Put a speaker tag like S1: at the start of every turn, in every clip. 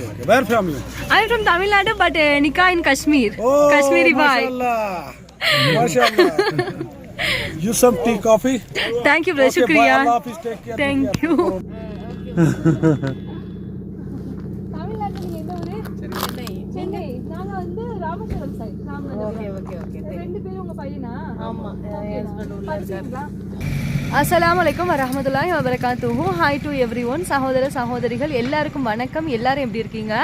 S1: okay. Where from you?
S2: I'm from Tamil Nadu, but uh, Nikah in Kashmir.
S1: Oh,
S2: Kashmiri boy.
S1: mashallah. mashallah. you some tea, coffee?
S2: Thank you, brother.
S1: Okay, bye.
S2: Shukriya.
S1: Allah Hafiz, take care.
S2: Thank
S1: take care.
S2: you. தமிழ்நாட்டுல நீங்க எந்த ஊரு
S3: சென்னை
S2: சென்னை நாங்க வந்து Rameswaram side
S3: okay okay okay
S2: ரெண்டு பேரும் உங்க பையனா
S3: ஆமா என் ஹஸ்பண்ட் உள்ள இருக்காரு
S2: அஸ்லாம் வலைக்கம் வரஹமத்துல்லாஹி வபரகாத்துஹு. ஹாய் டு எவ்ரி ஒன் சகோதர சகோதரிகள் எல்லாருக்கும் வணக்கம். எல்லாரும் எப்படி இருக்கீங்க?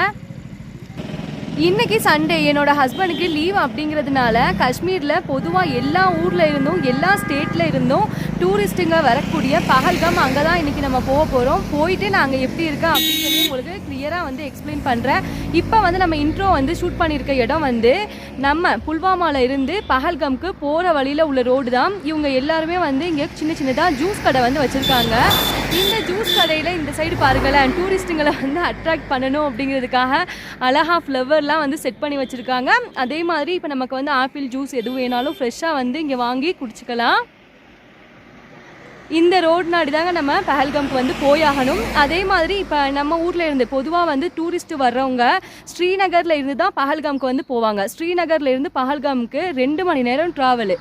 S2: இன்னைக்கு சண்டே என்னோட ஹஸ்பண்டுக்கு லீவ் அப்படிங்கிறதுனால காஷ்மீரில் பொதுவாக எல்லா ஊரில் இருந்தும் எல்லா ஸ்டேட்டில் இருந்தும் டூரிஸ்ட்டுங்க வரக்கூடிய பகல்கம் அங்கே தான் இன்றைக்கி நம்ம போக போகிறோம் போயிட்டு நாங்கள் எப்படி இருக்கோம் சொல்லி உங்களுக்கு கிளியராக வந்து எக்ஸ்பிளைன் பண்ணுறேன் இப்போ வந்து நம்ம இன்ட்ரோ வந்து ஷூட் பண்ணியிருக்க இடம் வந்து நம்ம புல்வாமாவில் இருந்து பகல்கம்க்கு போகிற வழியில் உள்ள ரோடு தான். இவங்க எல்லாருமே வந்து இங்கே சின்ன சின்னதாக ஜூஸ் கடை வந்து வச்சுருக்காங்க. இந்த ஜூஸ் கடையில் இந்த சைடு பாருங்களேன் டூரிஸ்ட்டுங்களை வந்து அட்ராக்ட் பண்ணணும் அப்படிங்கிறதுக்காக அழகா ஃப்ளவர்லாம் வந்து செட் பண்ணி வச்சுருக்காங்க. அதே மாதிரி இப்போ நமக்கு வந்து ஆப்பிள் ஜூஸ் எது வேணாலும் ஃப்ரெஷ்ஷாக வந்து இங்கே வாங்கி குடிச்சிக்கலாம். இந்த ரோடு நாடி தாங்க நம்ம பஹல்காம்க்கு வந்து போயாகணும். அதே மாதிரி இப்போ நம்ம ஊரில் இருந்து பொதுவாக வந்து டூரிஸ்ட் வர்றவங்க ஸ்ரீநகரில் இருந்து தான் பஹல்காம்க்கு வந்து போவாங்க. ஸ்ரீநகரில் இருந்து பஹல்காம்க்கு ரெண்டு மணி நேரம் ட்ராவலு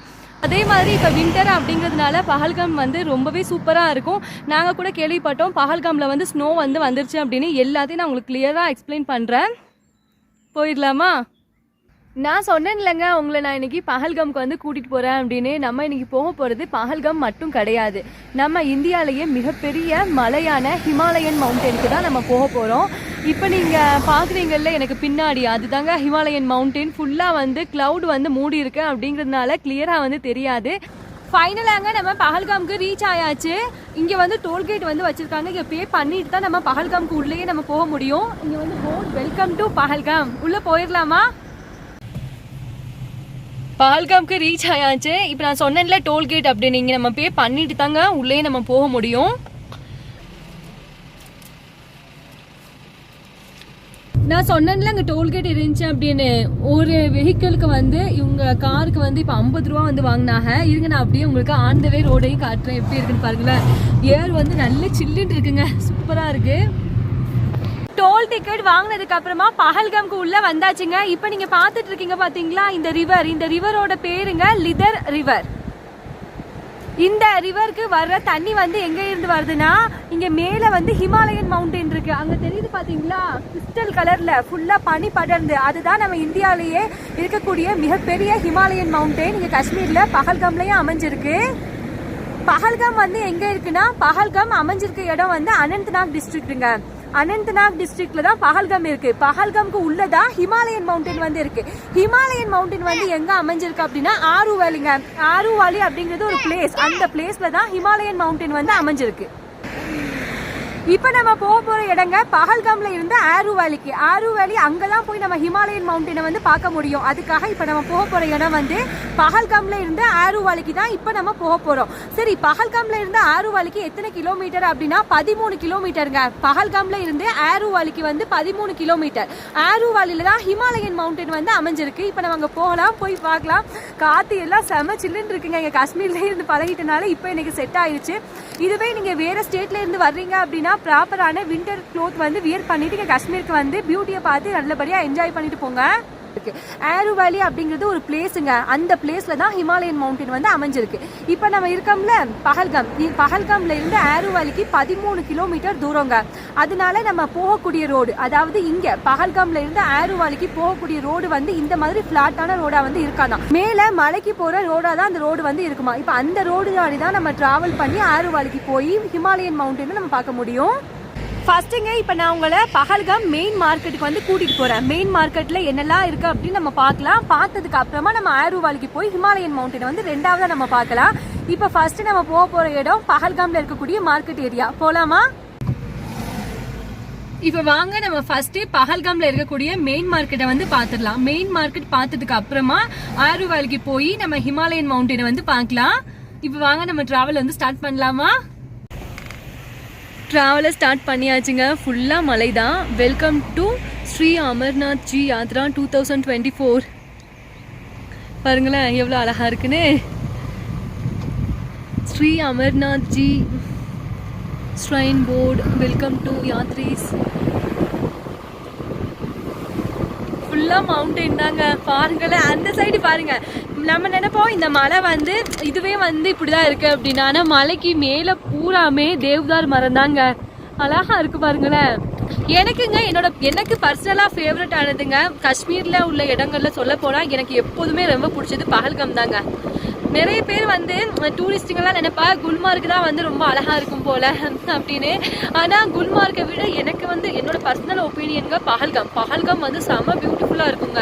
S2: அதே மாதிரி இப்போ வின்டர் அப்படிங்கிறதுனால பஹல்காம் வந்து ரொம்பவே சூப்பராக இருக்கும். நாங்கள் கூட கேள்விப்பட்டோம் பஹல்காமில் வந்து ஸ்னோ வந்து வந்துருச்சு அப்படின்னு. எல்லாத்தையும் நான் உங்களுக்கு கிளியராக எக்ஸ்பிளைன் பண்ணுறேன் போயிடலாமா? நான் சொன்னேன் இல்லைங்க உங்களை நான் இன்னைக்கு பஹல்காம்க்கு வந்து கூட்டிகிட்டு போகிறேன் அப்படின்னு. நம்ம இன்னைக்கு போக போகிறது பஹல்காம் மட்டும் கிடையாது. நம்ம இந்தியாவிலேயே மிகப்பெரிய மலையான ஹிமாலயன் மவுண்டனுக்கு தான் நம்ம போக போகிறோம் இப்போ நீங்கள் பார்க்குறீங்கல்ல எனக்கு பின்னாடி. அதுதாங்க ஹிமாலயன் மவுண்டன். ஃபுல்லாக வந்து க்ளவுட் வந்து மூடி இருக்கு அப்படிங்கிறதுனால கிளியராக வந்து தெரியாது. ஃபைனலாங்க நம்ம பஹல்காம்க்கு ரீச் ஆயாச்சு. இங்கே வந்து டோல்கேட் வந்து வச்சுருக்காங்க. இங்கே பே பண்ணிட்டு தான் நம்ம பஹல்காம்க்கு உள்ளேயே நம்ம போக முடியும். இங்கே வந்து போர்ட் வெல்கம் டு பஹல்காம் உள்ளே போயிடலாமா பால்காம்க்கு ரீச் ஆயாச்சு. இப்போ நான் சொன்னேன்ல டோல்கேட் அப்படின்னு. இங்கே நம்ம பே பண்ணிட்டு தாங்க உள்ளே நம்ம போக முடியும். நான் சொன்னேன்ல அங்கே டோல்கேட் இருந்துச்சு அப்படின்னு. ஒரு வெஹிக்கிளுக்கு வந்து இவங்க காருக்கு வந்து இப்போ ஐம்பது ரூபா வந்து வாங்கினாங்க. இருங்க நான் அப்படியே உங்களுக்கு ஆன் த வே ரோடையும் காட்டுறேன். எப்படி இருக்குன்னு பாருங்களேன். ஏர் வந்து நல்ல சில்லுன்னு இருக்குங்க. சூப்பராக இருக்குது டோல் டிக்கெட் வாங்கினதுக்கு அப்புறமா பஹல்காம்க்கு உள்ள வந்தாச்சுங்க. இப்போ நீங்க பார்த்துட்டு இருக்கீங்க பாத்தீங்களா? இந்த ரிவர் இந்த ரிவரோட பேருங்க லிதர் ரிவர் இந்த ரிவருக்கு வர்ற தண்ணி வந்து எங்க இருந்து வருதுன்னா இங்க மேல வந்து ஹிமாலயன் மவுண்டன் இருக்கு. அங்க தெரியுது பாத்தீங்களா? கிறிஸ்டல் கலர்ல ஃபுல்லா பனி படர்ந்து. அதுதான் நம்ம இந்தியாவிலேயே இருக்கக்கூடிய மிகப்பெரிய ஹிமாலயன் மவுண்டன் இங்க காஷ்மீர்ல பகல்காம்லயும் அமைஞ்சிருக்கு. பஹல்காம் வந்து எங்க இருக்குன்னா பஹல்காம் அமைஞ்சிருக்க இடம் வந்து அனந்த்நாக் டிஸ்ட்ரிக்ட்டுங்க அனந்த்நாக் டிஸ்ட்ரிக்ட்ல தான் பகல்கம் இருக்கு. பஹல்காம்க்கு உள்ளதான் ஹிமாலயன் மவுண்டன் வந்து இருக்கு. ஹிமாலயன் மவுண்டன் வந்து எங்க அமைஞ்சிருக்கு அப்படின்னா ஆரூவாலிங்க ஆருவாலி அப்படிங்கிறது ஒரு பிளேஸ் அந்த பிளேஸ்ல தான் ஹிமாலயன் மவுண்டன் வந்து அமைஞ்சிருக்கு. இப்போ நம்ம போக போற இடங்க பகல்காமில் இருந்து ஆரு வேலிக்கு ஆரு வேலி அங்கதான் போய் நம்ம ஹிமாலயன் மவுண்டனை வந்து பார்க்க முடியும். அதுக்காக இப்போ நம்ம போக போற இடம் வந்து பகல்காம்ல இருந்து ஆரு வேலிக்கு தான் இப்போ நம்ம போக போறோம். சரி பகல்காமில் இருந்து ஆரு வேலிக்கு எத்தனை கிலோமீட்டர் அப்படின்னா பதிமூணு கிலோமீட்டருங்க பகல்காம்ல இருந்து ஆரு வேலிக்கு வந்து பதிமூணு கிலோமீட்டர் ஆரு வேலியில தான் ஹிமாலயன் மவுண்டன் வந்து அமைஞ்சிருக்கு. இப்போ நம்ம அங்கே போகலாம் போய் பார்க்கலாம். காத்து எல்லாம் செம சில்லுன்னு இருக்குங்க. எங்கள் காஷ்மீர்லேயே இருந்து பழகிட்டனால இப்போ எனக்கு செட் ஆயிடுச்சு இதுவே நீங்கள் வேறு ஸ்டேட்லேருந்து வர்றீங்க அப்படின்னா ப்ராப்பரான வின்டர் க்ளோத் வந்து வியர் பண்ணிவிட்டு இங்கே காஷ்மீருக்கு வந்து பியூட்டியை பார்த்து நல்லபடியாக என்ஜாய் பண்ணிட்டு போங்க. ஆரு வேலி அப்படிங்கிறது ஒரு பிளேஸுங்க அந்த பிளேஸில் தான் ஹிமாலயன் மவுண்டன் வந்து அமைஞ்சிருக்கு. இப்போ நம்ம இருக்கோம்ல பகல்காம். பகல்காம்ல இருந்து ஆரு வேலிக்கு பதிமூணு கிலோமீட்டர் தூரங்க. அதனால நம்ம போகக்கூடிய ரோடு அதாவது இங்கே பகல்காம்ல இருந்து ஆரு வேலிக்கு போகக்கூடிய ரோடு வந்து இந்த மாதிரி ஃப்ளாட்டான ரோடாக வந்து இருக்காதான். மேலே மலைக்கு போகிற ரோடாக தான் அந்த ரோடு வந்து இருக்குமா? இப்போ அந்த ரோடு தான் நம்ம டிராவல் பண்ணி ஆரு போய் ஹிமாலயன் மவுண்டன் நம்ம பார்க்க முடியும். ஃபர்ஸ்ட்டுங்க இப்போ நான் உங்களை பகல்காம் மெயின் மார்க்கெட்டுக்கு வந்து கூட்டிகிட்டு போகிறேன் மெயின் மார்க்கெட்டில் என்னெல்லாம் இருக்குது அப்படின்னு நம்ம பார்க்கலாம். பார்த்ததுக்கு அப்புறமா நம்ம ஆருவாலிக்கு போய் ஹிமாலயன் மவுண்டனை வந்து ரெண்டாவதாக நம்ம பார்க்கலாம். இப்போ ஃபர்ஸ்ட் நம்ம போக போகிற இடம் பகல்காம்ல இருக்கக்கூடிய மார்க்கெட் ஏரியா போகலாமா இப்போ வாங்க நம்ம ஃபர்ஸ்ட் பகல்காம்ல இருக்கக்கூடிய மெயின் மார்க்கெட்டை வந்து பார்த்துடலாம். மெயின் மார்க்கெட் பார்த்ததுக்கு அப்புறமா ஆருவாலிக்கு போய் நம்ம ஹிமாலயன் மவுண்டனை வந்து பார்க்கலாம். இப்போ வாங்க நம்ம டிராவல் வந்து ஸ்டார்ட் பண்ணலாமா? ட்ராவலை ஸ்டார்ட் பண்ணியாச்சுங்க. ஃபுல்லாக மலை தான் welcome to Shri Amarnath ji Yatra two thousand twenty four பாருங்களேன் எவ்வளோ அழகாக இருக்குன்னு. Shri Amarnath ji shrine board welcome to yatris ஃபுல்லாக மவுண்டன் தாங்க. பாருங்களேன் அந்த சைடு பாருங்கள் நம்ம நினைப்போம் இந்த மலை வந்து இதுவே வந்து இப்படி தான் இருக்குது அப்படின்னா ஆனால் மலைக்கு மேலே பூராமே தேவ்தார் மரம் தாங்க. அழகா இருக்கு பாருங்களேன். எனக்குங்க என்னோட எனக்கு பர்சனலாக ஃபேவரட் ஆனதுங்க காஷ்மீரில் உள்ள இடங்கள்ல சொல்ல போனால் எனக்கு எப்போதுமே ரொம்ப பிடிச்சது பகல்கம் தாங்க. நிறைய பேர் வந்து டூரிஸ்ட்டுங்கெல்லாம் நினைப்பா குல்மார்க் தான் வந்து ரொம்ப அழகா இருக்கும் போல அப்படின்னு. ஆனா குல்மார்க்கை விட எனக்கு வந்து என்னோட பர்சனல் ஒப்பீனியனுங்க பகல்காம். பகல்காம் வந்து செம்ம பியூட்டிஃபுல்லா இருக்குங்க.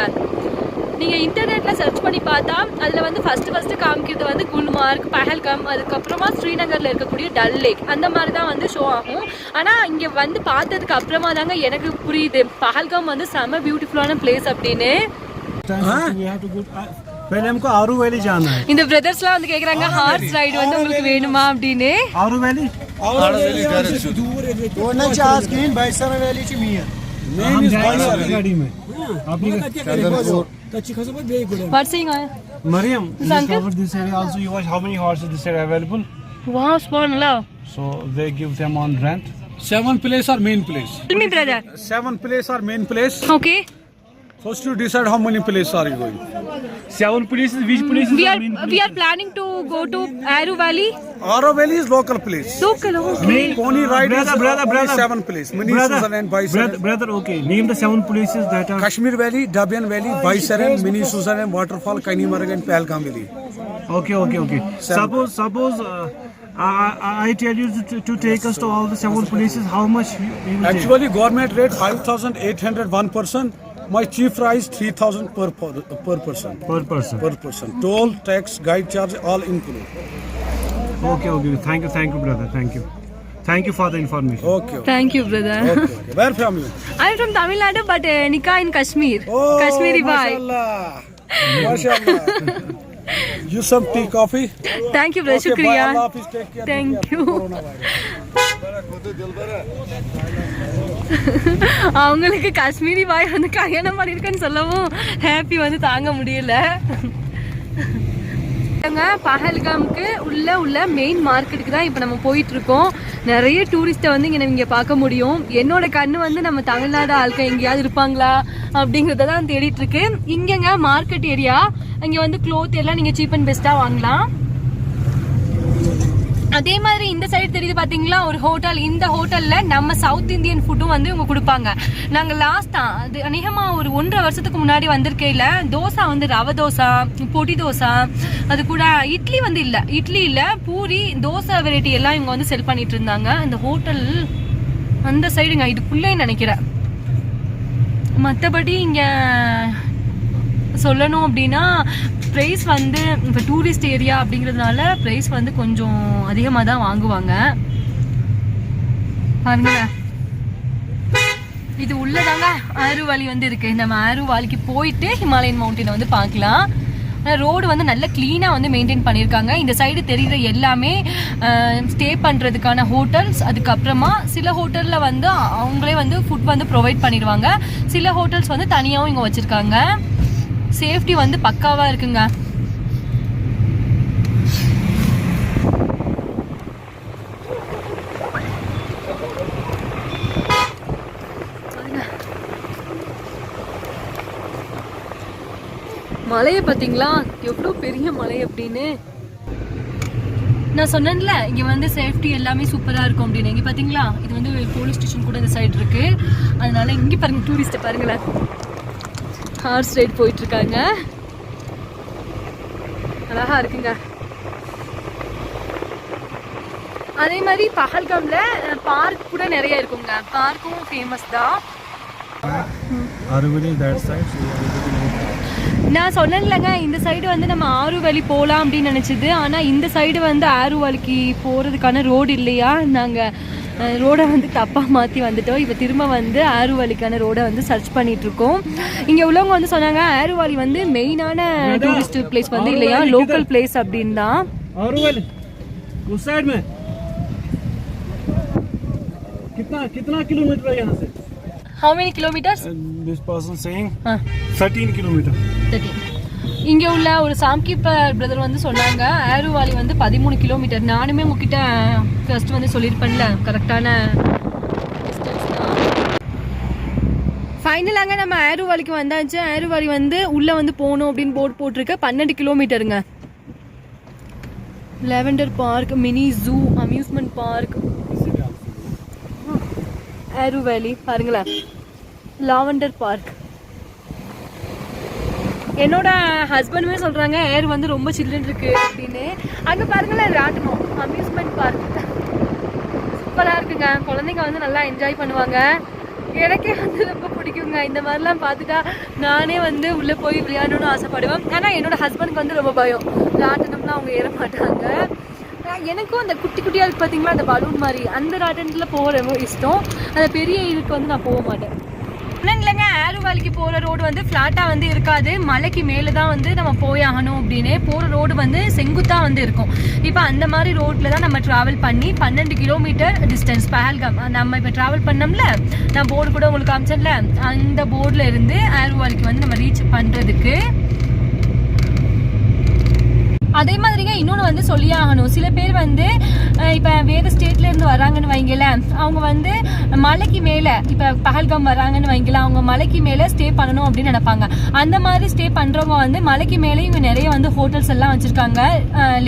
S2: நீங்க இன்டர்நெட்ல சர்ச் பண்ணி பார்த்தா அதுல வந்து ஃபர்ஸ்ட் ஃபர்ஸ்ட் காமிக்கிறது வந்து குல்மார்க் பஹல்காம் அதுக்கப்புறமா ஸ்ரீநகர்ல இருக்கக்கூடிய டல் லேக். அந்த மாதிரி தான் வந்து ஷோ ஆகும். ஆனா இங்க வந்து பார்த்ததுக்கு அப்புறமா தாங்க எனக்கு புரியுது. பஹல்காம் வந்து செம்ம பியூட்டிஃபுல்லான பிளேஸ் அப்படின்னு.
S4: पहले हमको आरू वैली जाना है
S2: இந்த பிரதர்ஸ்லாம் வந்து கேக்குறாங்க ஹார்ஸ் ரைடு வந்து உங்களுக்கு வேணுமா அப்படின்னு
S4: आरू वैली
S1: दूर
S4: वो नच आज की बैसर वैली ची मी
S1: Name is Baisar.
S4: गाड़ी में
S2: What's saying?
S4: Mariam
S2: This
S4: you
S2: uncle?
S4: covered this area also you watch how many horses this area available
S2: Wow, small
S4: so they give them on rent
S1: Seven place or main place?
S2: Tell me, brother.
S1: Seven place or main place?
S2: Okay.
S1: First you decide how many place are you going.
S4: seven places which places
S2: We
S4: are
S2: are we are planning to go to Aru Valley.
S1: Aru Valley is local place.
S2: Local. Okay.
S1: Pony ride
S4: brother
S1: is
S4: brother brother
S1: seven place. Mini
S4: brother,
S1: Susan Bison.
S4: brother brother okay name the seven places that are
S1: Kashmir Valley, Dabian Valley, Baisaran, Mini Susan Waterfall, Kaimarag and Pahalgam Valley.
S4: okay okay okay suppose suppose uh, I, I I tell you to, to take us to all the seven places how much you, you will take?
S1: Actually, government rate 5,800 one person. My chief price 3,000 per, per per person.
S4: per person
S1: Per person. Toll, tax, guide charge, all included.
S4: okay okay thank you thank you brother thank you thank you for the information
S1: Okay. okay.
S2: Thank you, brother.
S1: okay, okay. Where from you?
S2: I'm from Tamil Nadu, but uh, Nikah in Kashmir.
S1: Oh,
S2: Kashmiri boy.
S1: mashallah. mashallah. you some tea, coffee?
S2: Thank you, brother.
S1: Okay, bye.
S2: Shukriya.
S1: Allah Take care.
S2: Thank you. அவங்களுக்கு காஷ்மீரி பாய் வந்து கல்யாணம் பண்ணியிருக்கேன்னு சொல்லவும் happy வந்து தாங்க முடியல. பஹல்காமுக்கு உள்ள உள்ள மெயின் மார்க்கெட்டுக்கு தான் இப்போ நம்ம போயிட்டு இருக்கோம் நிறைய டூரிஸ்ட்டை வந்து இங்கே இங்கே பார்க்க முடியும். என்னோட கண்ணு வந்து நம்ம தமிழ்நாடு ஆட்கள் எங்கேயாவது இருப்பாங்களா அப்படிங்கிறத தான் தேடிட்டு இருக்கு இங்கேங்க மார்க்கெட் ஏரியா இங்கே வந்து க்ளோத் எல்லாம் நீங்கள் சீப் அண்ட் பெஸ்ட்டாக வாங்கலாம். அதே மாதிரி இந்த சைடு தெரியுது பாத்தீங்களா? ஒரு ஹோட்டல் இந்த ஹோட்டல்ல நம்ம சவுத் இந்தியன் ஃபுட்டும் வந்து இவங்க கொடுப்பாங்க. நாங்க லாஸ்டா அது அநேகமா ஒரு ஒன்றரை வருஷத்துக்கு முன்னாடி வந்திருக்கையில தோசை வந்து ரவை தோசை பொடி தோசை அது கூட இட்லி வந்து இல்ல. இட்லி இல்ல பூரி தோசை வெரைட்டி எல்லாம் இவங்க வந்து செல் பண்ணிட்டு இருந்தாங்க. இந்த ஹோட்டல் அந்த சைடுங்க இதுக்குள்ளே நினைக்கிறேன். மற்றபடி இங்க சொல்லணும் அப்படின்னா ப்ரைஸ் வந்து இப்போ டூரிஸ்ட் ஏரியா அப்படிங்கிறதுனால ப்ரைஸ் வந்து கொஞ்சம் அதிகமாக தான் வாங்குவாங்க. பாருங்க. இது உள்ளதாங்க ஆறுவாலி வந்து இருக்கு. நம்ம ஆறுவாலிக்கு போயிட்டு ஹிமாலயன் மவுண்டனை வந்து பார்க்கலாம். ஆனால் ரோடு வந்து நல்ல க்ளீனாக வந்து மெயின்டைன் பண்ணியிருக்காங்க. இந்த சைடு தெரிகிற எல்லாமே ஸ்டே பண்ணுறதுக்கான ஹோட்டல்ஸ் அதுக்கப்புறமா சில ஹோட்டலில் வந்து அவங்களே வந்து ஃபுட் வந்து ப்ரொவைட் பண்ணிடுவாங்க. சில ஹோட்டல்ஸ் வந்து தனியாகவும் இங்கே வச்சுருக்காங்க. சேஃப்டி வந்து பக்காவாக இருக்குங்க. மலையை பார்த்தீங்களா எவ்வளோ பெரிய மலை அப்படின்னு? நான் சொன்னேன்ல இங்கே வந்து சேஃப்டி எல்லாமே சூப்பராக இருக்கும் அப்படின்னு. இங்கே பார்த்தீங்களா இது வந்து போலீஸ் ஸ்டேஷன் கூட இந்த சைடு இருக்குது அதனால இங்கே பாருங்கள் டூரிஸ்ட்டை பாருங்களேன். ஹார்ஸ் ரைட் போயிட்டு இருக்காங்க அழகா இருக்குங்க. அதே மாதிரி பஹல்காம்ல பார்க் கூட நிறைய இருக்குங்க. பார்க்கும் ஃபேமஸ் தான். நான் சொன்னேன்லங்க இந்த சைடு வந்து நம்ம ஆறு வழி போகலாம் அப்படின்னு நினச்சிது. ஆனால் இந்த சைடு வந்து ஆறு வழிக்கு போகிறதுக்கான ரோடு இல்லையா? நாங்கள் ரோடை வந்து தப்பாக மாற்றி வந்துட்டோம் இப்போ திரும்ப வந்து ஆறு வழிக்கான ரோடை வந்து சர்ச் பண்ணிட்டு இருக்கோம் இங்கே உள்ளவங்க வந்து சொன்னாங்க ஆறு வழி வந்து மெயினான டூரிஸ்ட் பிளேஸ் வந்து இல்லையா லோக்கல் பிளேஸ் அப்படின்னு தான்
S4: आरू वैली उस साइड में कितना कितना किलोमीटर है यहाँ से
S2: how many kilometres
S4: this person saying
S2: ah
S4: 13 kilometer
S2: thirty இங்கே உள்ள ஒரு சாம்கீப்பர் பிரதர் வந்து சொன்னாங்க ஆருவாலி வந்து பதிமூணு கிலோமீட்டர் நானுமே உங்ககிட்ட ஃபர்ஸ்ட் வந்து சொல்லியிருப்பேன்ல கரெக்டான ஃபைனலாங்க நம்ம ஆருவாலிக்கு வந்தாச்சு. ஆருவாலி வந்து உள்ள வந்து போகணும் அப்படின்னு போர்டு போட்டிருக்கு. பன்னெண்டு கிலோமீட்டருங்க lavender park mini zoo amusement park Aru valley பாருங்களேன். லாவெண்டர் பார்க் என்னோட ஹஸ்பண்டுமே சொல்கிறாங்க ஏர் வந்து ரொம்ப சில்லுன்னு இருக்கு அப்படின்னு. அங்கே பாருங்களேன் ராட்டணும் அம்யூஸ்மெண்ட் பார்க் சூப்பராக இருக்குங்க. குழந்தைங்க வந்து நல்லா என்ஜாய் பண்ணுவாங்க. எனக்கே வந்து ரொம்ப பிடிக்குங்க. இந்த மாதிரிலாம் பார்த்துட்டா நானே வந்து உள்ளே போய் விளையாடணும்னு ஆசைப்படுவேன். ஆனால் என்னோட ஹஸ்பண்டுக்கு வந்து ரொம்ப பயம். ராட்டனம்லாம் அவங்க ஏற மாட்டாங்க. எனக்கும் அந்த குட்டி குட்டியாக இருக்குது பார்த்தீங்களா அந்த பலூன் மாதிரி. அந்த ராட்டனத்தில் போக ரொம்ப இஷ்டம். அந்த பெரிய இதுக்கு வந்து நான் போக மாட்டேன். ஆனால் இல்லைங்க ஆலுவாலிக்கு போகிற ரோடு வந்து ஃப்ளாட்டாக வந்து இருக்காது. மலைக்கு மேலே தான் வந்து நம்ம போய் ஆகணும் அப்படின்னு போகிற ரோடு வந்து செங்குத்தாக வந்து இருக்கும். இப்போ அந்த மாதிரி ரோட்டில் தான் நம்ம ட்ராவல் பண்ணி பன்னெண்டு கிலோமீட்டர் டிஸ்டன்ஸ் பஹல்காம் நம்ம இப்போ ட்ராவல் பண்ணோம்ல நான் போர்டு கூட உங்களுக்கு காமிச்சேன்ல அந்த போர்டில் இருந்து ஆலுவாலிக்கு வந்து நம்ம ரீச் பண்ணுறதுக்கு அதே மாதிரிங்க இன்னொன்று வந்து சொல்லி ஆகணும் சில பேர் வந்து இப்போ வேறு ஸ்டேட்லேருந்து வராங்கன்னு வைங்களேன். அவங்க வந்து மலைக்கு மேலே இப்போ பகல்காம் வராங்கன்னு வைங்கள அவங்க மலைக்கு மேலே ஸ்டே பண்ணணும் அப்படின்னு நினைப்பாங்க. அந்த மாதிரி ஸ்டே பண்ணுறவங்க வந்து மலைக்கு மேலே இவங்க நிறைய வந்து ஹோட்டல்ஸ் எல்லாம் வச்சுருக்காங்க.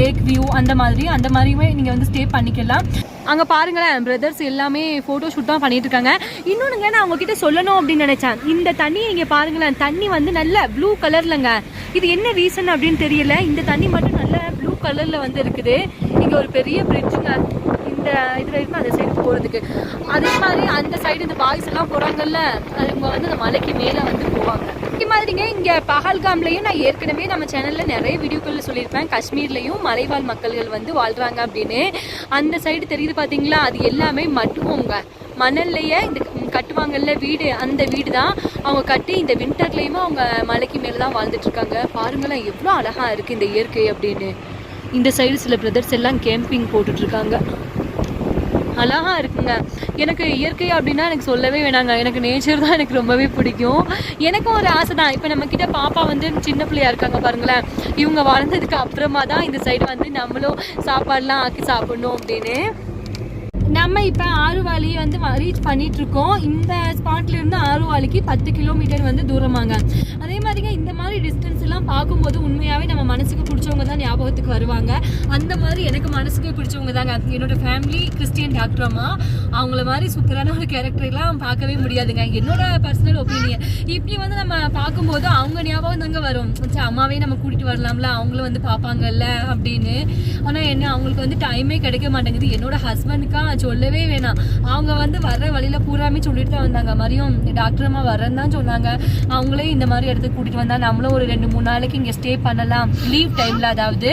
S2: லேக் வியூ அந்த மாதிரி அந்த மாதிரியுமே நீங்கள் வந்து ஸ்டே பண்ணிக்கலாம். அங்கே பாருங்களேன் பிரதர்ஸ் எல்லாமே ஃபோட்டோ ஷூட் தான் பண்ணிட்டு இருக்காங்க. இன்னொன்றுங்க நான் உங்ககிட்ட சொல்லணும் அப்படின்னு நினைச்சேன். இந்த தண்ணி இங்கே பாருங்களேன் தண்ணி வந்து நல்ல ப்ளூ கலர்லங்க இது என்ன ரீசன் அப்படின்னு தெரியல. இந்த தண்ணி மட்டும் நல்ல ப்ளூ கலரில் வந்து இருக்குது. இங்கே ஒரு பெரிய பிரிட்ஜுங்க இந்த இதில் இருந்து அந்த சைடு போகிறதுக்கு அதே மாதிரி அந்த சைடு இந்த பாய்ஸ் எல்லாம் போகிறாங்கல்ல அவங்க வந்து அந்த மலைக்கு மேலே வந்து போவாங்க. மாதிரிங்க இங்கே பஹல்காம்லயும் நான் ஏற்கனவே நம்ம சேனலில் நிறைய வீடியோக்களில் சொல்லியிருப்பேன். காஷ்மீர்லையும் மலைவாழ் மக்கள்கள் வந்து வாழ்கிறாங்க அப்படின்னு. அந்த சைடு தெரியுது பார்த்தீங்களா அது எல்லாமே மட்டுவோங்க மணல்லையே இந்த கட்டுவாங்கல்ல வீடு அந்த வீடு தான் அவங்க கட்டி இந்த வின்டர்லேயுமே அவங்க மலைக்கு மேலே தான் வாழ்ந்துட்டுருக்காங்க. பாருங்களாம் பாருங்களேன் எவ்வளோ அழகாக இருக்குது இந்த இயற்கை அப்படின்னு. இந்த சைடு சில பிரதர்ஸ் எல்லாம் கேம்பிங் போட்டுட்ருக்காங்க அழகா இருக்குங்க. எனக்கு இயற்கை அப்படின்னா எனக்கு சொல்லவே வேணாங்க. எனக்கு நேச்சர் தான் எனக்கு ரொம்பவே பிடிக்கும். எனக்கும் ஒரு ஆசை தான். இப்போ நம்ம கிட்ட பாப்பா வந்து சின்ன பிள்ளையா இருக்காங்க பாருங்களேன். இவங்க வளர்ந்ததுக்கு அப்புறமா தான் இந்த சைடு வந்து நம்மளும் சாப்பாடுலாம் ஆக்கி சாப்பிடணும் அப்படின்னு நம்ம இப்போ ஆறுவாலி வந்து ரீச் பண்ணிட்டு இருக்கோம் இந்த ஸ்பாட்ல இருந்து ஆறுவாலிக்கு பத்து கிலோமீட்டர் வந்து தூரமாங்க. அதே மாதிரிங்க இந்த மாதிரி டிஸ்டன்ஸ் எல்லாம் பார்க்கும்போது உண்மையாவே நம்ம மனசுக்கு பிடிச்சவங்க தான் ஞாபகத்துக்கு வருவாங்க. அந்த மாதிரி எனக்கு மனசுக்கு பிடிச்சவங்க தாங்க. என்னோட ஃபேமிலி கிறிஸ்டியன் டாக்டர் அம்மா. அவங்கள மாதிரி சூப்பரான ஒரு கேரக்டர்லாம் பார்க்கவே முடியாதுங்க. என்னோட பர்சனல் ஒப்பீனியன் இப்படி வந்து நம்ம பார்க்கும்போது அவங்க ஞாபகம் தாங்க வரும். சரி, அம்மாவே நம்ம கூட்டிட்டு வரலாம்ல. அவங்களும் வந்து பார்ப்பாங்கல்ல அப்படின்னு. ஆனால் என்ன அவங்களுக்கு வந்து டைமே கிடைக்க மாட்டேங்குது. என்னோட ஹஸ்பண்டுக்கா சொல்லவே வேணாம். அவங்க வந்து வர்ற வழியில பூராமே சொல்லிட்டு தான் வந்தாங்க. மரியும் டாக்டர் அம்மா வரேன்னு தான் சொன்னாங்க. அவங்களே இந்த மாதிரி இடத்துக்கு கூட்டிட்டு வந்தா நம்மளும் ஒரு ரெண்டு மூணு நாளைக்கு இங்க ஸ்டே பண்ணலாம். லீவ் டைம்ல அதாவது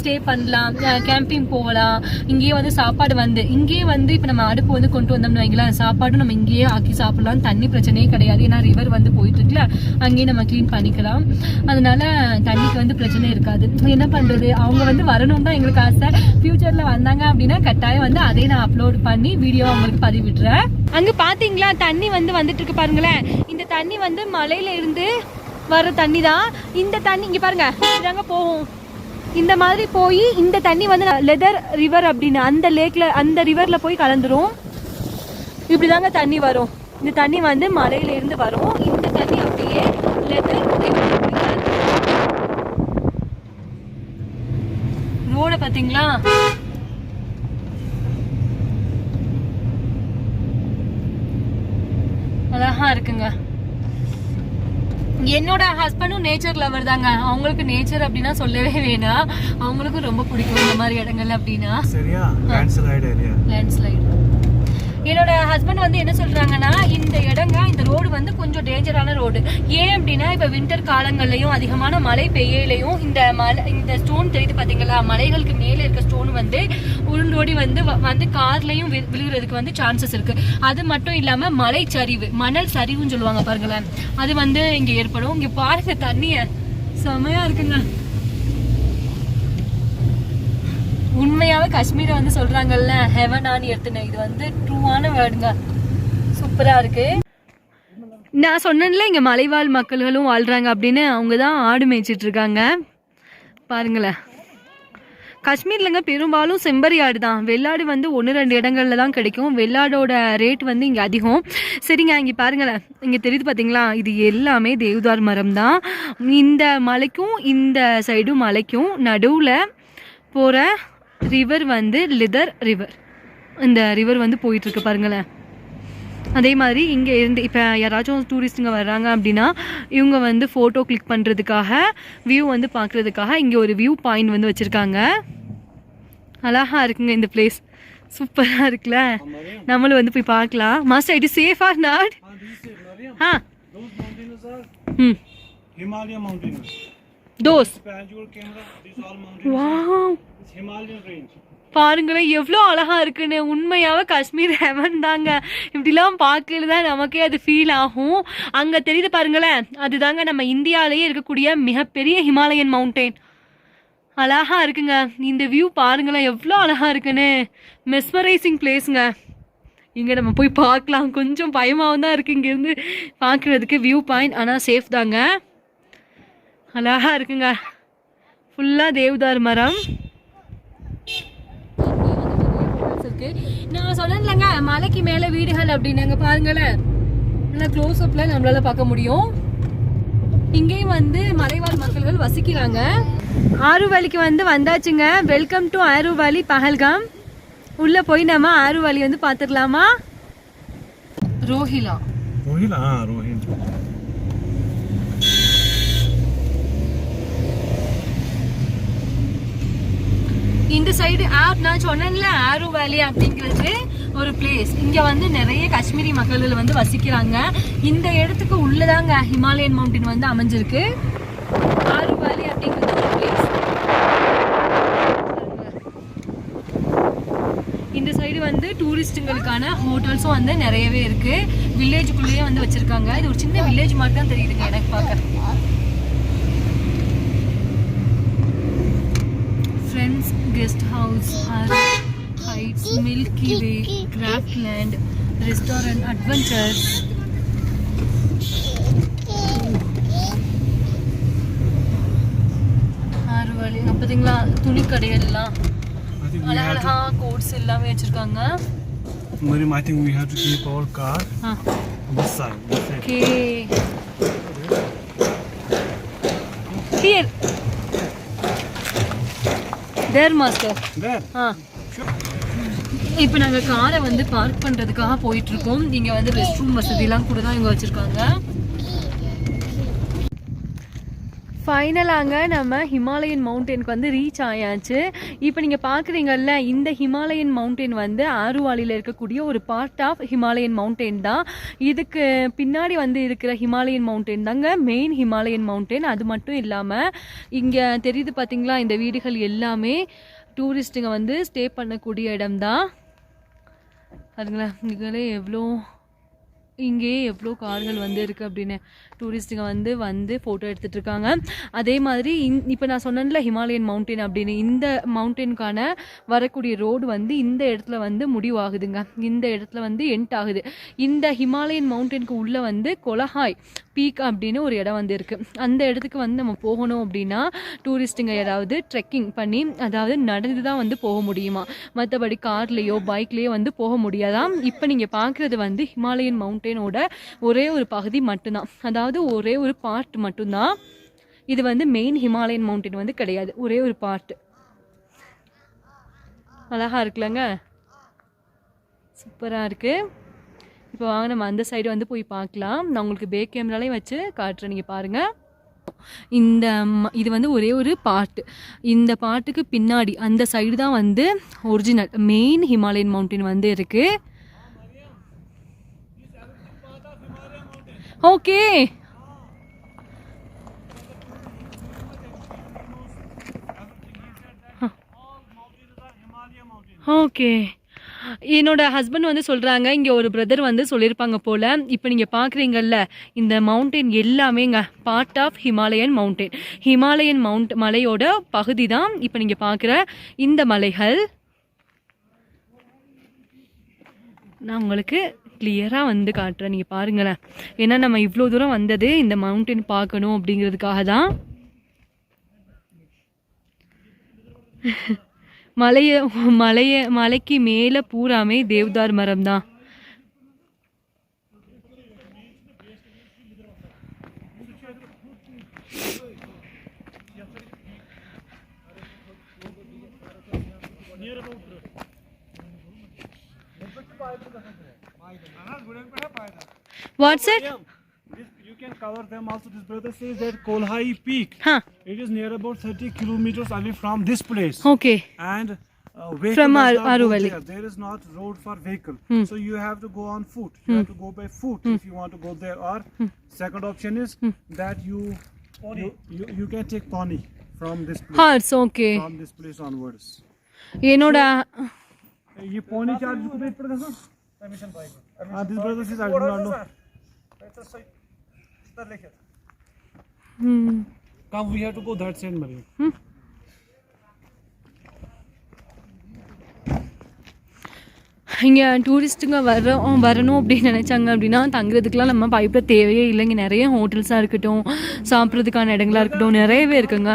S2: ஸ்டே பண்ணலாம். கேம்பிங் போகலாம். இங்கேயே வந்து சாப்பாடு வந்து இங்கேயே வந்து இப்போ நம்ம அடுப்பு வந்து கொண்டு வந்தோம்னு வைங்களேன். சாப்பாடும் நம்ம இங்கேயே ஆக்கி சாப்பிடலாம். தண்ணி பிரச்சனையே கிடையாது. ஏன்னா ரிவர் வந்து போயிட்டு இருக்குல்ல அங்கேயே நம்ம க்ளீன் பண்ணிக்கலாம். அதனால தண்ணிக்கு வந்து பிரச்சனை இருக்காது. என்ன பண்றது? அவங்க வந்து வரணும் தான் எங்களுக்கு ஆசை. ஃபியூச்சர்ல வந்தாங்க அப்படின்னா கட்டாயம் வந்து அதே நான் அப்லோட் பண்ணி வீடியோ உங்களுக்கு பதிவிடுறேன். அங்க பாத்தீங்களா? தண்ணி வந்து வந்துட்டு இருக்கு பாருங்களேன். இந்த தண்ணி வந்து மலையில இருந்து வர தண்ணி தான். இந்த தண்ணி இங்க பாருங்க இதாங்க போகும். இந்த மாதிரி போய் இந்த தண்ணி வந்து லெதர் ரிவர் அப்படின்னு அந்த லேக்ல அந்த ரிவர்ல போய் கலந்துரும். இப்படிதாங்க தண்ணி வரும். இந்த தண்ணி வந்து மலையில இருந்து வரும். இந்த தண்ணி அப்படியே லெதர் ரோடை பாத்தீங்களா அழகா இருக்குங்க என்னோட ஹஸ்பண்டும் நேச்சர் லவர் தாங்க. அவங்களுக்கு நேச்சர் அப்படின்னா சொல்லவே வேணாம். அவங்களுக்கும் ரொம்ப பிடிக்கும் இந்த மாதிரி இடங்கள் அப்படின்னா.
S4: லேண்ட்ஸ்லைடு
S2: என்னோட ஹஸ்பண்ட் வந்து என்ன சொல்றாங்கன்னா இந்த இடங்க இந்த ரோடு வந்து கொஞ்சம் டேஞ்சரான ரோடு ஏன் அப்படின்னா இப்ப வின்டர் காலங்கள்லயும் அதிகமான மழை பெய்யலையும் இந்த மலை இந்த ஸ்டோன் தெரியுது பாத்தீங்களா? மலைகளுக்கு மேல இருக்க ஸ்டோன் வந்து உருண்டோடி வந்து வ- வந்து கார்லயும் வி- விழுகிறதுக்கு வந்து சான்சஸ் இருக்கு. அது மட்டும் இல்லாம மலை சரிவு மணல் சரிவுன்னு சொல்லுவாங்க பாருங்களேன். அது வந்து இங்க ஏற்படும். இங்க பாருங்க தண்ணிய. செமையா இருக்குங்க. உண்மையாவே காஷ்மீரை வந்து சொல்றாங்கல்ல ஹெவன் ஆன் எர்த்துன்னு இது வந்து ட்ரூவான வேர்டுங்க. சூப்பரா இருக்கு. நான் சொன்னேன்ல இங்கே மலைவாழ் மக்கள்களும் வாழ்றாங்க அப்படின்னு. அவங்க தான் ஆடு மேய்ச்சிட்டு இருக்காங்க. பாருங்களேன். காஷ்மீர்லங்க பெரும்பாலும் செம்பரி ஆடு தான். வெள்ளாடு வந்து ஒன்று ரெண்டு இடங்களில் தான் கிடைக்கும். வெள்ளாடோட ரேட் வந்து இங்கே அதிகம். சரிங்க இங்கே பாருங்களேன். இங்கே தெரியுது பார்த்தீங்களா இது எல்லாமே தேவதார் மரம் தான். இந்த மலைக்கும் இந்த சைடும் மலைக்கும் நடுவில் போகிற ரிவர் வந்து லிதர் ரிவர் இந்த ரிவர் வந்து போயிட்டுருக்கு பாருங்களேன். அதே மாதிரி இங்கே இருந்து இப்போ யாராச்சும் டூரிஸ்ட்டுங்க வர்றாங்க அப்படின்னா இவங்க வந்து ஃபோட்டோ கிளிக் பண்ணுறதுக்காக வியூ வந்து பார்க்குறதுக்காக இங்கே ஒரு வியூ பாயிண்ட் வந்து வச்சுருக்காங்க. அழகா இருக்குங்க இந்த பிளேஸ் சூப்பராக இருக்குல்ல? நம்மளும் வந்து போய் பார்க்கலாம். Master it is safe or not ஆ. ம்.
S4: Mountains.
S2: தோஸ். வாவ். பாருங்களேன் எவ்வளோ அழகா இருக்குன்னு. உண்மையாவே காஷ்மீர் ஹெவன் தாங்க. இப்படிலாம் பார்க்கல தான் நமக்கே அது ஃபீல் ஆகும். அங்க தெரியுது பாருங்களேன். அதுதாங்க நம்ம இந்தியாவிலேயே இருக்கக்கூடிய மிகப்பெரிய ஹிமாலயன் மவுண்டெயின் அழகா இருக்குங்க. இந்த வியூ பாருங்களேன் எவ்வளோ அழகா இருக்குன்னு. மெஸ்மரைசிங் பிளேஸுங்க இங்கே நம்ம போய் பார்க்கலாம். கொஞ்சம் பயமாகவும் தான் இருக்குது இங்கேருந்து பார்க்குறதுக்கு வியூ பாயிண்ட் ஆனால் சேஃப் தாங்க. அழகாக இருக்குங்க. ஃபுல்லாக தேவதார் மரம். இருக்கு. நான் சொன்னேன்லங்க மலைக்கு மேல வீடுகள் அப்படின்னாங்க பாருங்களேன். நல்லா க்ளோஸ் அப்ல நம்மளால பார்க்க முடியும். இங்கேயும் வந்து மலைவாழ் மக்கள்கள் வசிக்கிறாங்க. ஆறுவாலிக்கு வந்து வந்தாச்சுங்க. வெல்கம் டு ஆறுவாலி பஹல்காம் உள்ள போய் நம்ம ஆறுவாலி வந்து பார்த்துக்கலாமா? ரோஹிலா.
S4: ரோஹிலா. Ah, Rohil.
S2: இந்த சைடு ஆப் நான் சொன்னேன்ல ஆரோ வேலி அப்படிங்கிறது ஒரு பிளேஸ் இங்க வந்து நிறைய காஷ்மீரி மக்கள்கள் வந்து வசிக்கிறாங்க. இந்த இடத்துக்கு உள்ளதாங்க ஹிமாலயன் மவுண்டன் வந்து அமைஞ்சிருக்கு. ஆரோ வேலி அப்படிங்கிறது ஒரு பிளேஸ் இந்த சைடு வந்து டூரிஸ்ட்டுங்களுக்கான ஹோட்டல்ஸும் வந்து நிறையவே இருக்கு. வில்லேஜுக்குள்ளேயே வந்து வச்சிருக்காங்க. இது ஒரு சின்ன வில்லேஜ் மாதிரி தான் தெரியுதுங்க எனக்கு பார்க்க Friends Guest House, Har Heights, Milky Way, Craftland, Restaurant Adventures. ஆறு வழி அங்க பார்த்தீங்களா துணி கடையெல்லாம்
S4: I think we have
S2: அழகழகா கோட்ஸ் எல்லாமே வச்சிருக்காங்க
S4: to, Mariam, I think we have to keep our car
S2: ah
S4: on this side. This side.
S2: Okay
S4: There master.
S2: ஆ. இப்போ நாங்கள் காரை வந்து பார்க் பண்ணுறதுக்காக போயிட்டு இருக்கோம். இங்கே வந்து ரெஸ்ட் ரூம் வசதிலாம் கூட தான் இவங்க வச்சுருக்காங்க. ஃபைனலாங்க நம்ம ஹிமாலயன் மவுண்டனுக்கு வந்து ரீச் ஆயாச்சு. இப்போ நீங்கள் பார்க்குறீங்கல்ல இந்த ஹிமாலயன் மவுண்டன் வந்து ஆறுவாலியில் இருக்கக்கூடிய ஒரு பார்ட் ஆஃப் ஹிமாலயன் மவுண்டன் தான். இதுக்கு பின்னாடி வந்து இருக்கிற ஹிமாலயன் மவுண்டன் தாங்க மெயின் ஹிமாலயன் மவுண்டன் அது மட்டும் இல்லாமல் இங்கே தெரியுது பார்த்தீங்களா இந்த வீடுகள் எல்லாமே டூரிஸ்ட்டுங்க வந்து ஸ்டே பண்ணக்கூடிய இடம்தான் அதுங்களா இங்கே எவ்வளோ இங்கே எவ்வளோ கார்கள் வந்து இருக்குது அப்படின்னு. டூரிஸ்ட்டுங்க வந்து வந்து ஃபோட்டோ எடுத்துகிட்டு இருக்காங்க அதே மாதிரி இந் இப்போ நான் சொன்னேன்ல ஹிமாலயன் மவுண்டெயின் அப்படின்னு. இந்த மவுண்டெயினுக்கான வரக்கூடிய ரோடு வந்து இந்த இடத்துல வந்து முடிவாகுதுங்க. இந்த இடத்துல வந்து எண்ட் ஆகுது. இந்த ஹிமாலயன் மவுண்டனுக்கு உள்ளே வந்து கொலஹாய் பீக் அப்படின்னு ஒரு இடம் வந்து இருக்குது அந்த இடத்துக்கு வந்து நம்ம போகணும் அப்படின்னா டூரிஸ்ட்டுங்க ஏதாவது ட்ரெக்கிங் பண்ணி அதாவது நடந்து தான் வந்து போக முடியுமா? மற்றபடி கார்லேயோ பைக்லேயோ வந்து போக முடியாதாம் இப்போ நீங்கள் பார்க்குறது வந்து ஹிமாலயன் மவுண்டெயினோட ஒரே ஒரு பகுதி மட்டும்தான். அதாவது ஒரே ஒரு பார்ட் மட்டும்தான். இது வந்து மெயின் ஹிமாலயன் மவுண்டன் வந்து கிடையாது. ஒரே ஒரு பார்ட் அழகா இருக்குல்லங்க. சூப்பராக இருக்குது இப்போ வாங்க நம்ம அந்த சைடு வந்து போய் பார்க்கலாம். நான் உங்களுக்கு பேக் கேமராலையும் வச்சு காட்டுறேன். நீங்கள் பாருங்கள் இந்த இது வந்து ஒரே ஒரு பாட்டு இந்த பாட்டுக்கு பின்னாடி அந்த சைடு தான் வந்து ஒரிஜினல் மெயின் ஹிமாலயன் மவுண்டன் வந்து இருக்குது ஓகே ஓகே என்னோட ஹஸ்பண்ட் வந்து சொல்கிறாங்க இங்கே ஒரு பிரதர் வந்து சொல்லியிருப்பாங்க போல் இப்போ நீங்கள் பார்க்குறீங்கல்ல இந்த mountain எல்லாமேங்க part of Himalayan mountain Himalayan mount மலையோட பகுதி தான் இப்போ நீங்கள் பார்க்குற இந்த மலைகள். நான் உங்களுக்கு கிளியராக வந்து காட்டுறேன் நீங்கள் பாருங்களேன். ஏன்னா நம்ம இவ்வளோ தூரம் வந்தது இந்த மவுண்டன் பார்க்கணும் அப்படிங்கிறதுக்காக தான் மலைய மலைய மலைக்கு மேலே பூராமே தேவ்தார் மரம் தான் what's it
S4: This, you can cover them also. This brother says that Kolhai Peak.
S2: Huh.
S4: It is near about 30 kilometers away from this place.
S2: Okay.
S4: And uh,
S2: from Ar
S4: Aru
S2: Valley.
S4: There. there is not road for vehicle.
S2: Hmm.
S4: So you have to go on foot. You hmm. have to go by foot hmm. if you want to go there. Or
S2: hmm.
S4: second option is hmm. that you, you, you you can take pony from this place.
S2: Horse, okay.
S4: From this place onwards.
S2: You
S4: know that. pony charge charge कितने पड़ेगा sir admission price हां this brother is I don't know Come, we have to go that side, Maria.
S2: இங்கே டூரிஸ்ட்டுங்க வரோம் வரணும் அப்படின்னு நினச்சாங்க அப்படின்னா தங்குறதுக்குலாம் நம்ம பைப்பில் தேவையே இல்லைங்க நிறைய ஹோட்டல்ஸாக இருக்கட்டும் சாப்பிட்றதுக்கான இடங்களா இருக்கட்டும் நிறையவே இருக்குங்க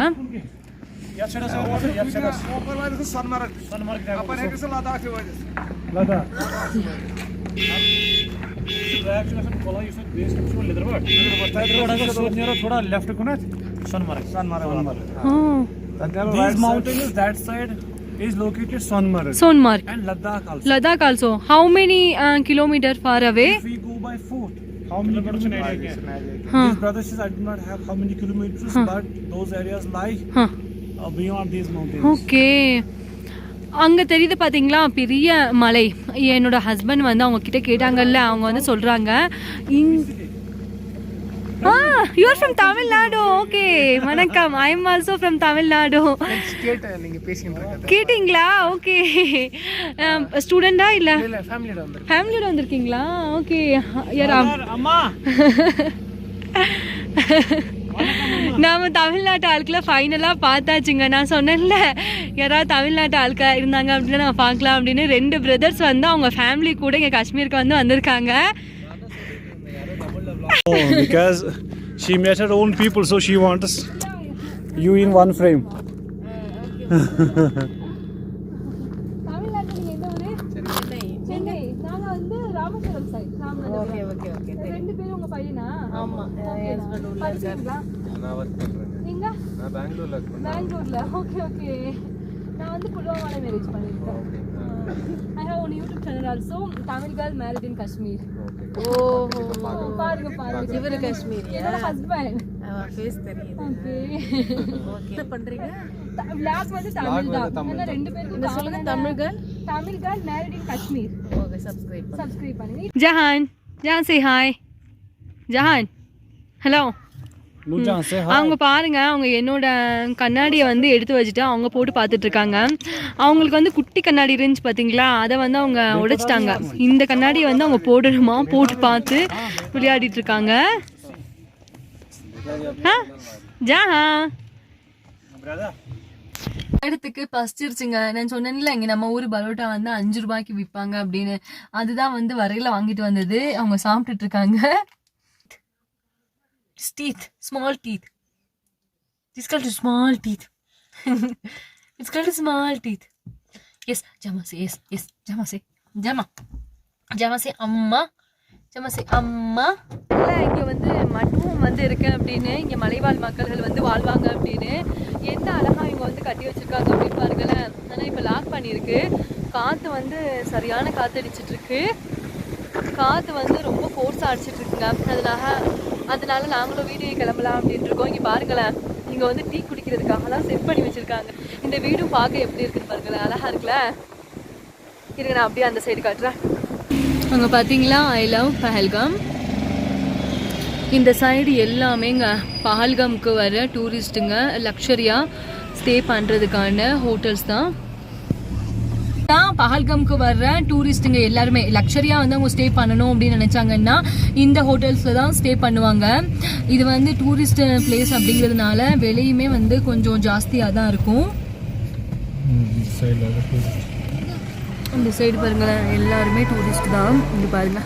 S4: Ladakh also how many kilometre far away How many kilometers?
S2: Huh.
S4: These brothers says I do not have how many kilometers, huh. but those areas lie
S2: huh.
S4: uh, beyond these mountains.
S2: Okay. அங்கே தெரியுது பார்த்தீங்களா பெரிய மலை. என்னோட husband வந்து அவங்க கிட்ட கேட்டாங்கல்ல அவங்க வந்து சொல்கிறாங்க இங் ஆ you are from Tamil Nadu okay வணக்கம். I am also
S3: from Tamil Nadu
S2: கேட்டிங்களா? ஓகே ஸ்டூடெண்டா இல்லை?
S3: ஃபேமிலியோட வந்து
S2: ஃபேமிலியோட வந்திருக்கீங்களா? ஓகே யாரா?
S4: Amma,
S2: நாம தமிழ்நாட்டு ஆட்களை ஃபைனலாக பார்த்தாச்சுங்க. நான் சொன்னேன்ல யாராவது தமிழ்நாட்டு ஆட்களா இருந்தாங்க அப்படின்னு நான் பார்க்கலாம் அப்படின்னு. ரெண்டு பிரதர்ஸ் வந்து அவங்க ஃபேமிலி கூட இங்கே காஷ்மீருக்கு வந்து வந்திருக்காங்க.
S4: Oh, because she met her own people, so she wants you in one frame.
S2: தமிழ்நாட்டில் நீங்கள் எந்த ஊர்
S3: சென்னை
S2: சென்னை நாங்கள் வந்து Rameswaram side Ramanathapuram
S3: okay okay okay
S2: ரெண்டு பேரும் உங்கள் பையனா
S3: ஆமா என் ஹஸ்பண்ட் உள்ள இருக்காரு
S2: படிச்சீங்களா நீங்க பெங்களூர்ல ஓகே ஓகே நான் வந்து புல்வாமால மேரேஜ் பண்ணிருக்கேன் I have channel also Tamil girl married in Kashmir
S3: ஓஹோ
S2: பாருங்க பாருங்க
S3: இவரு காஷ்மீரியா
S2: என்னோட ஹஸ்பண்ட்
S3: ஃபேஸ் தெரியுது.
S2: ஓகே
S3: ஓகே என்ன பண்றீங்க?
S2: விளாக் வந்து தமிழ் தான். ஏன்னா ரெண்டு
S3: என்ன சொல்லுங்க Tamil girl
S2: Tamil girl married in Kashmir
S3: okay subscribe
S2: subscribe பண்ணுங்க ஜஹான் ஜஹான் சே ஹாய் ஜஹான் ஹலோ. அவங்க பாருங்க அவங்க என்னோட கண்ணாடியை வந்து எடுத்து வச்சுட்டு அவங்க போட்டு பார்த்துட்டு இருக்காங்க. அவங்களுக்கு வந்து குட்டி கண்ணாடி இருந்துச்சு பார்த்தீங்களா அதை வந்து அவங்க உடைச்சிட்டாங்க. இந்த கண்ணாடியை வந்து அவங்க போடணுமா? போட்டு பார்த்து விளையாடிட்டு இருக்காங்க. ஆ? ஜாஹா. இடத்துக்கு பசிச்சிருச்சுங்க. நான் சொன்னேன்ல இங்கே நம்ம ஊர் பரோட்டா வந்து அஞ்சு ரூபாய்க்கு விற்பாங்க அப்படின்னு. அதுதான் வந்து வரையில வாங்கிட்டு வந்தது. அவங்க சாப்பிட்டுட்டு இருக்காங்க. Teeth, small teeth. It's called small teeth. it's called small teeth. Yes, Jama say yes, yes, Jama say, Jama. Jama say அம்மா Jama say அம்மா இங்கே வந்து மட்டும் வந்து இருக்கு அப்படின்னு இங்கே மலைவாழ் மக்கள்கள் வந்து வாழ்வாங்க அப்படின்னு எந்த அழகா இவங்க வந்து கட்டி வச்சுருக்காங்க அப்படின்னு பாருங்களேன் ஆனால் இப்போ லாக் பண்ணியிருக்கு காற்று வந்து சரியான காற்று அடிச்சிட்ருக்கு காற்று வந்து ரொம்ப ஃபோர்ஸாக அடிச்சிட்டு இருக்குங்க. அதனால அதனால நாங்களும் வீடு கிளம்பலாம் அப்படின்ட்டு இருக்கோம். இங்கே பாருங்களேன் இங்கே வந்து டீ குடிக்கிறதுக்காக தான் செட் பண்ணி வச்சுருக்காங்க. இந்த வீடும் பார்க்க எப்படி இருக்குன்னு பாருங்களேன். அழகாக இருக்குல்ல? இருங்க நான் அப்படியே அந்த சைடு காட்டுறேன். அங்கே பார்த்தீங்களா ஐ லவ் பஹல்காம். இந்த சைடு எல்லாமேங்க பஹல்காம்க்கு வர டூரிஸ்ட்டுங்க லக்ஷரியாக ஸ்டே பண்ணுறதுக்கான ஹோட்டல்ஸ் தான். தான் பஹல்கம்க்கு வர்ற டூரிஸ்ட்டுங்க எல்லாருமே. லக்ஸரியாக வந்து அவங்க ஸ்டே பண்ணணும் அப்படின்னு நினச்சாங்கன்னா இந்த ஹோட்டல்ஸில் தான் ஸ்டே பண்ணுவாங்க. இது வந்து டூரிஸ்ட் பிளேஸ் அப்படிங்கிறதுனால விலையுமே வந்து கொஞ்சம் ஜாஸ்தியாக தான் இருக்கும். இந்த சைடு பாருங்களேன் எல்லாருமே டூரிஸ்ட் தான். இங்கே பாருங்க.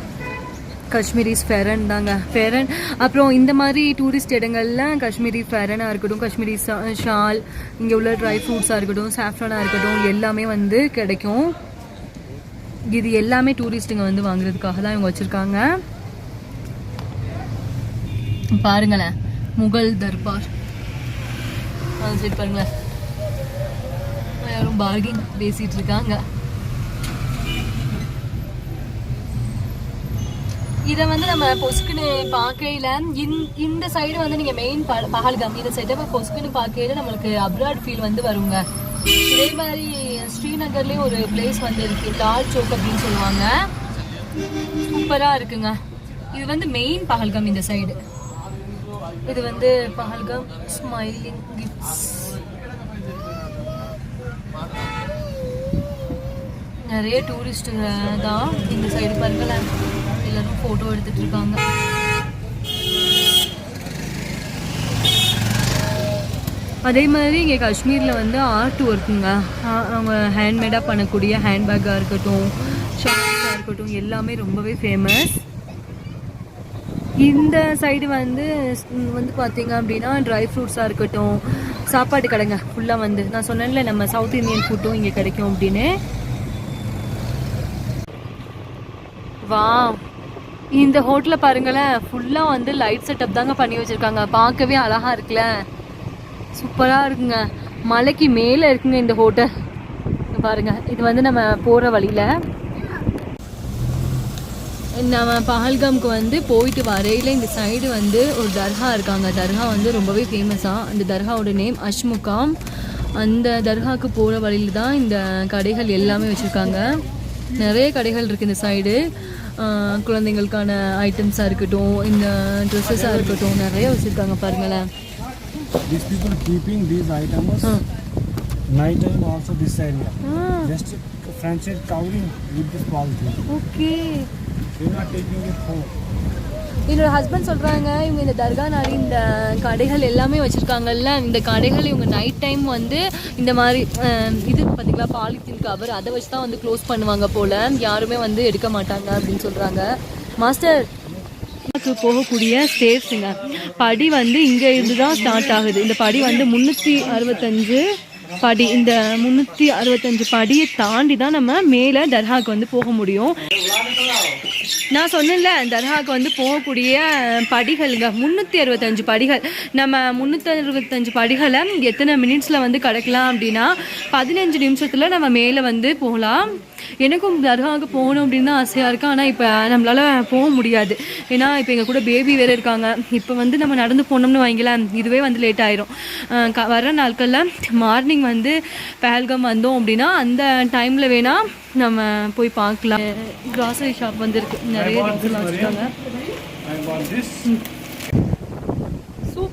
S2: காஷ்மீரிஸ் ஃபெரன் தாங்க. ஃபெரன் அப்புறம் இந்த மாதிரி டூரிஸ்ட் இடங்கள்ல காஷ்மீரி ஃபெரனாக இருக்கட்டும் காஷ்மீரி ஷால் இங்கே உள்ள ட்ரை ஃப்ரூட்ஸாக இருக்கட்டும் சாஃப்ரானாக இருக்கட்டும் எல்லாமே வந்து கிடைக்கும். இது எல்லாமே டூரிஸ்ட்டுங்க வந்து வாங்குறதுக்காக தான் இவங்க வச்சுருக்காங்க. பாருங்களேன் முகல் தர்பார். அது சரி பாருங்களேன். யாரும் பார்கிங் பேசிகிட்டு இருக்காங்க. இதை வந்து நம்ம பொசுக்குன்னு பார்க்கையில இந்த சைடு வந்து நீங்க மெயின் பகல்காம் இந்த சைடு பொசுக்குன்னு பார்க்கையில நம்மளுக்கு அப்ராட் ஃபீல் வந்து வருங்க. இதே மாதிரி ஸ்ரீநகர்லயும் ஒரு பிளேஸ் வந்து இருக்கு லால் சோக் அப்படின்னு சொல்லுவாங்க. சூப்பரா இருக்குங்க. இது வந்து மெயின் பகல்காம் இந்த சைடு இது வந்து பகல்காம் ஸ்மைலிங் கிஃப்ட்ஸ் நிறைய டூரிஸ்ட்டுங்க தான் இந்த சைடு பாருங்களேன். எல்லாரும் ஃபோட்டோ எடுத்துட்டு இருக்காங்க அதே மாதிரி இங்கே காஷ்மீரில் வந்து ஆர்ட் ஒர்க்குங்க அவங்க ஹேண்ட்மேடாக பண்ணக்கூடிய ஹேண்ட்பேக்காக இருக்கட்டும் ஷார்ட்ஸாக இருக்கட்டும் எல்லாமே ரொம்பவே ஃபேமஸ் இந்த சைடு வந்து வந்து பார்த்தீங்க அப்படின்னா ட்ரை ஃப்ரூட்ஸாக இருக்கட்டும் சாப்பாட்டு கடைங்க ஃபுல்லாக வந்து. நான் சொன்னேன்ல நம்ம சவுத் இந்தியன் ஃபுட்டும் இங்கே கிடைக்கும் அப்படின்னு. வா இந்த ஹோட்டலில் பாருங்களேன் ஃபுல்லாக வந்து லைட் செட்டப் தாங்க பண்ணி வச்சுருக்காங்க. பார்க்கவே அழகாக இருக்குல்ல. சூப்பராக இருக்குங்க. மலைக்கு மேலே இருக்குங்க இந்த ஹோட்டல் பாருங்க. இது வந்து நம்ம போகிற வழியில். நம்ம பஹல்காம்க்கு வந்து போயிட்டு வரையில இந்த சைடு வந்து ஒரு தர்கா இருக்காங்க. தர்கா வந்து ரொம்பவே ஃபேமஸாக அந்த தர்காவோட நேம் அஷ்முகாம். அந்த தர்காவுக்கு போகிற வழியில் தான் இந்த கடைகள் எல்லாமே வச்சுருக்காங்க. நிறைய கடைகள் இருக்குது இந்த சைடு குழந்தைங்களுக்கான ஐட்டம்ஸாக இருக்கட்டும் இந்த ட்ரெஸ்ஸஸாக இருக்கட்டும் நிறைய வச்சுருக்காங்க பாருங்களேன்
S4: These people keeping these items night time also this area. Just French is covering with this polythene.
S2: Okay
S4: They're not taking it home.
S2: என்னோட ஹஸ்பண்ட் சொல்கிறாங்க இவங்க இந்த தர்கா நாடி இந்த கடைகள் எல்லாமே வச்சுருக்காங்கல்ல இந்த கடைகள் இவங்க நைட் டைம் வந்து இந்த மாதிரி இது பார்த்தீங்களா பாலித்தீன் கவர் அதை வச்சு தான் வந்து க்ளோஸ் பண்ணுவாங்க போல். யாருமே வந்து எடுக்க மாட்டாங்க அப்படின்னு சொல்கிறாங்க மாஸ்டர் க்கு போகக்கூடிய ஸ்டேர்ஸுங்க படி வந்து இங்கே இருந்து தான் ஸ்டார்ட் ஆகுது. இந்த படி வந்து முந்நூற்றி அறுபத்தஞ்சு படி இந்த முந்நூற்றி அறுபத்தஞ்சு படியை தாண்டி தான் நம்ம மேலே தர்காவுக்கு வந்து போக முடியும். நான் சொன்னேன்ல தர்காவுக்கு வந்து போகக்கூடிய படிகள்ங்க. முந்நூற்றி அறுபத்தஞ்சு படிகள். நம்ம முந்நூற்றி அறுபத்தஞ்சு படிகளை எத்தனை மினிட்ஸில் வந்து கிடக்கலாம் அப்படின்னா பதினஞ்சு நிமிஷத்தில் நம்ம மேலே வந்து போகலாம். எனக்கும் தர்காவுக்கு போகணும் அப்படின்னு தான் ஆசையாக இருக்கு. ஆனால் இப்போ நம்மளால் போக முடியாது. ஏன்னா இப்போ எங்கள் கூட பேபி வேறு இருக்காங்க. இப்போ வந்து நம்ம நடந்து போனோம்னு வைங்களேன் இதுவே வந்து லேட் ஆயிரும். க- வர நாட்களில் மார்னிங் வந்து பஹல்கம் வந்தோம் அப்படின்னா அந்த டைமில் வேணால் நம்ம போய் பார்க்கலாம். கிராசரி ஷாப் வந்து இருக்கு. நிறைய திங்ஸ்லாம் வச்சுருக்காங்க.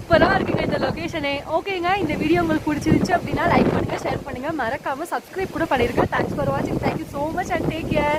S2: சூப்பராக இருக்குங்க இந்த லொக்கேஷனே ஓகேங்க இந்த வீடியோ உங்களுக்கு பிடிச்சிருந்துச்சு அப்படின்னா லைக் பண்ணுங்கள் ஷேர் பண்ணுங்க. மறக்காமல் சப்ஸ்கிரைப் கூட பண்ணியிருக்கேன் தேங்க்ஸ் ஃபார் வாட்சிங் thank you so much and take care